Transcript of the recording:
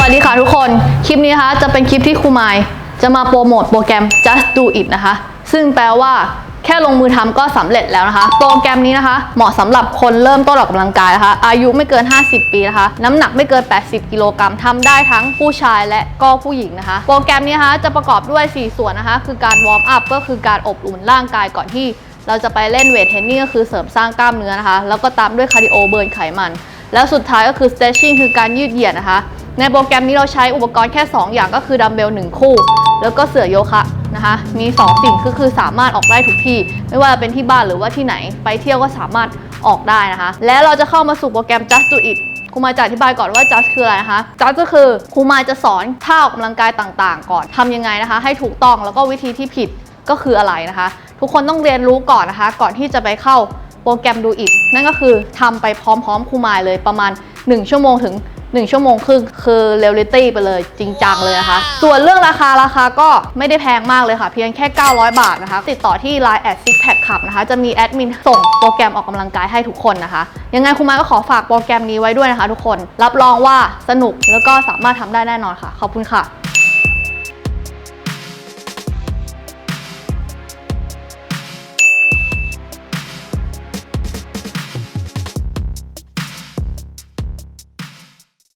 วัสดีค่ะทุกคน คลิปนี้นะคะจะเป็นคลิปที่ครูไมายจะมาโปรโมทโปรแกรม just do it นะคะ ซึ่งแปลว่าแค่ลงมือทำก็สำเร็จแล้วนะคะ โปรแกรมนี้นะคะ เหมาะสำหรับคนเริ่มต้นออกกำลังกายนะคะ อายุไม่เกิน 50 ปีนะคะ น้ำหนักไม่เกิน 80 กิโลกรัมทำได้ทั้งผู้ชายและก็ผู้หญิงนะคะ โปรแกรมนี้นะคะจะประกอบด้วย 4 ส่วนนะคะ คือการวอร์มอัพก็คือการอบอุ่นร่างกายก่อนที่ เราจะไปเล่นเวทเทรนนิ่งก็คือเสริมสร้างกล้ามเนื้อนะคะ แล้วก็ตามด้วยคาร์ดิโอเบิร์นไขมัน แล้วสุดท้ายก็คือ stretching คือการยืดเหยียดนะคะ ในโปรแกรมนี้เราใช้อุปกรณ์แค่ 2 อย่างก็คือดัมเบล1คู่ แล้วก็เสื่อโยคะนะคะมี 2 สิ่งก็คือสามารถออกได้ทุกที่ ไม่ว่าจะเป็นที่บ้านหรือว่าที่ไหนไปเที่ยวก็สามารถออกได้นะคะ และเราจะเข้ามาสู่โปรแกรม just do it ครูมาจะอธิบายก่อนว่า just คืออะไรนะคะ just ก็คือครูมาจะสอนท่าออกกำลังกายต่างๆ ก่อนทำยังไงนะคะ ให้ถูกต้องแล้วก็วิธีที่ผิดก็คืออะไรนะคะ ทุกคนต้องเรียนรู้ก่อนนะคะ ก่อนที่จะไปเข้าโปรแกรมดูอีกนั่นก็คือทำไปพร้อมๆครูมายเลยประมาณ 1 ชั่วโมงถึง 1 ชั่วโมงครึ่งคือเรียลลิตี้ไปเลยจริงจังเลยนะคะ ส่วนเรื่องราคาราคาก็ไม่ได้แพงมากเลยค่ะ เพียงแค่ 900 บาทนะคะ ติดต่อที่ Line แอดซิกแพคขับนะคะ จะมีแอดมินส่งโปรแกรมออกกำลังกายให้ทุกคนนะคะ ยังไงครูมายก็ขอฝากโปรแกรมนี้ไว้ด้วยนะคะ ทุกคนรับรองว่าสนุกแล้วก็สามารถทำได้แน่นอนค่ะ ขอบคุณค่ะ